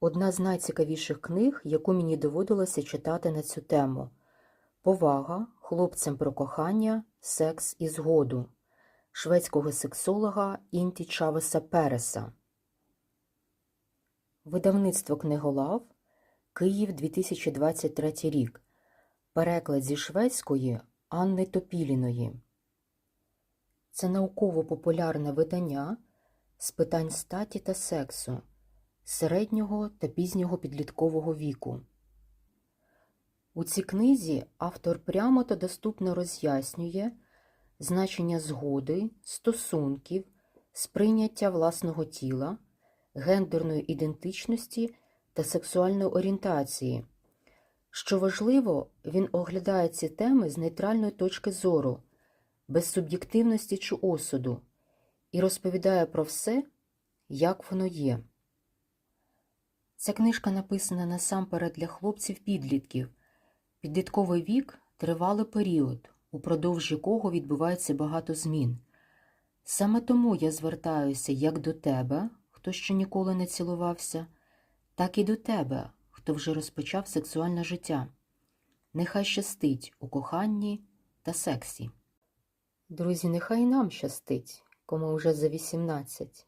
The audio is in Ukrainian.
Одна з найцікавіших книг, яку мені доводилося читати на цю тему Повага хлопцям про кохання, секс і згоду шведського сексолога Інті Чавеса Переса. Видавництво книголав Київ 2023 рік. Переклад зі шведської Анни Топіліної. Це науково-популярне видання з питань статі та сексу середнього та пізнього підліткового віку. У цій книзі автор прямо та доступно роз'яснює значення згоди, стосунків, сприйняття власного тіла, гендерної ідентичності та сексуальної орієнтації. Що важливо, він оглядає ці теми з нейтральної точки зору, без суб'єктивності чи осуду, і розповідає про все, як воно є. Ця книжка написана насамперед для хлопців-підлітків. Підлітковий вік тривалий період, упродовж якого відбувається багато змін. Саме тому я звертаюся як до тебе, хто ще ніколи не цілувався, так і до тебе, хто вже розпочав сексуальне життя. Нехай щастить у коханні та сексі. Друзі, нехай нам щастить, кому вже за 18.